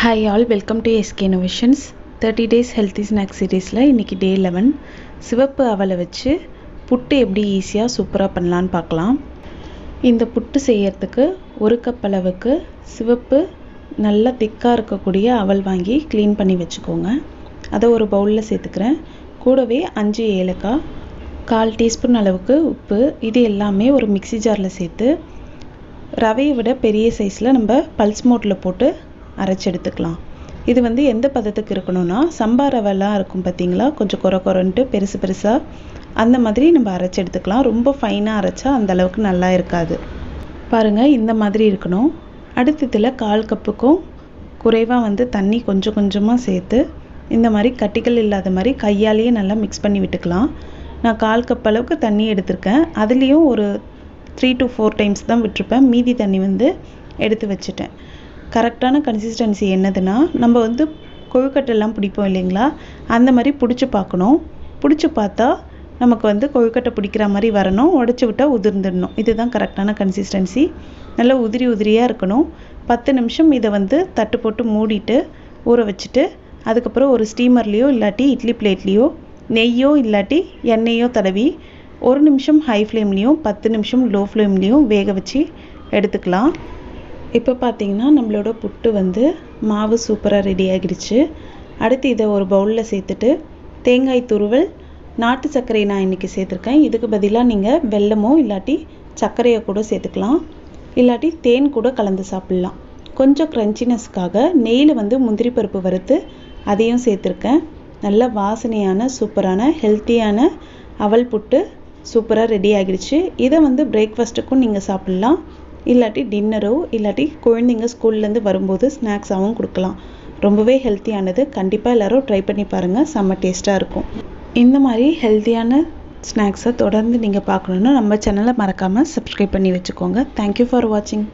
Hi all welcome to SK innovations thirty days healthy snack சீரீஸில் இன்றைக்கி day eleven சிவப்பு அவலை வச்சு புட்டு எப்படி ஈஸியாக சூப்பராக பண்ணலான்னு பார்க்கலாம். இந்த புட்டு செய்யறதுக்கு ஒரு கப் அளவுக்கு சிவப்பு நல்லா திக்காக இருக்கக்கூடிய அவல் வாங்கி க்ளீன் பண்ணி வச்சுக்கோங்க. அதை ஒரு பவுலில் சேர்த்துக்கிறேன். கூடவே அஞ்சு ஏலக்காய் கால் டீஸ்பூன் அளவுக்கு உப்பு இது எல்லாமே ஒரு மிக்சி ஜாரில் சேர்த்து ரவையை விட பெரிய சைஸில் நம்ம பல்ஸ் மோட்டில் போட்டு அரைச்சி எடுத்துக்கலாம் இது வந்து எந்த பதத்துக்கு இருக்கணும்னா சம்பா ரவெல்லாம் இருக்கும் பார்த்தீங்களா கொஞ்சம் குறை குறைன்ட்டு பெருசு பெருசாக அந்த மாதிரி நம்ம அரைச்சி எடுத்துக்கலாம் ரொம்ப ஃபைனாக அரைச்சா அந்த அளவுக்கு நல்லா இருக்காது. பாருங்கள் இந்த மாதிரி இருக்கணும். அடுத்ததில் கால் கப்புக்கும் குறைவாக வந்து தண்ணி கொஞ்சம் கொஞ்சமாக சேர்த்து இந்த மாதிரி கட்டிகள் இல்லாத மாதிரி கையாலேயே நல்லா மிக்ஸ் பண்ணி விட்டுக்கலாம். நான் கால் கப் அளவுக்கு தண்ணி எடுத்திருக்கேன். அதுலேயும் ஒரு த்ரீ டு ஃபோர் டைம்ஸ் தான் விட்டுருப்பேன். மீதி தண்ணி வந்து எடுத்து வச்சுட்டேன். கரெக்டான கன்சிஸ்டன்சி என்னதுன்னா நம்ம வந்து கொழுக்கட்டெல்லாம் பிடிப்போம் இல்லைங்களா? அந்த மாதிரி பிடிச்சி பார்க்கணும். பிடிச்சி பார்த்தா நமக்கு வந்து கொழுக்கட்டை பிடிக்கிற மாதிரி வரணும். உடச்சி விட்டால் உதிர்ந்துடணும். இதுதான் கரெக்டான கன்சிஸ்டன்சி நல்லா உதிரி உதிரியாக இருக்கணும். பத்து நிமிஷம் இதை வந்து தட்டு போட்டு மூடிட்டு ஊற வச்சுட்டு அதுக்கப்புறம் ஒரு ஸ்டீமர்லேயோ இல்லாட்டி இட்லி பிளேட்லேயோ நெய்யோ இல்லாட்டி எண்ணெயோ தடவி ஒரு நிமிஷம் ஹை ஃப்ளேம்லேயும் பத்து நிமிஷம் லோ ஃப்ளேம்லேயும் வேக வச்சு எடுத்துக்கலாம். இப்போ பார்த்தீங்கன்னா நம்மளோட புட்டு வந்து மாவு சூப்பராக ரெடி ஆகிடுச்சு. அடுத்து இதை ஒரு பவுலில் சேர்த்துட்டு தேங்காய் துருவல் நாட்டு சர்க்கரை நான் இன்றைக்கி சேர்த்துருக்கேன். இதுக்கு பதிலாக நீங்கள் வெல்லமோ இல்லாட்டி சர்க்கரையை கூட சேர்த்துக்கலாம். இல்லாட்டி தேன் கூட கலந்து சாப்பிட்லாம். கொஞ்சம் க்ரன்ச்சினஸ்க்காக நெய்யில் வந்து முந்திரி பருப்பு வறுத்து அதையும் சேர்த்துருக்கேன். நல்ல வாசனையான சூப்பரான ஹெல்த்தியான அவல் புட்டு சூப்பராக ரெடி ஆகிடுச்சு. இதை வந்து பிரேக்ஃபாஸ்ட்டுக்கும் நீங்கள் சாப்பிட்லாம். இல்லாட்டி டின்னரோ இல்லாட்டி குழந்தைங்க ஸ்கூல்லேருந்து வரும்போது ஸ்நாக்ஸாகவும் கொடுக்கலாம். ரொம்பவே ஹெல்த்தியானது கண்டிப்பாக எல்லோரும் ட்ரை பண்ணி பாருங்கள் செம்ம டேஸ்ட்டாக இருக்கும். இந்த மாதிரி ஹெல்த்தியான ஸ்நாக்ஸை தொடர்ந்து நீங்கள் பார்க்கணுன்னா நம்ம சேனலை மறக்காமல் சப்ஸ்கிரைப் பண்ணி வச்சுக்கோங்க. தேங்க்யூ ஃபார் வாட்சிங்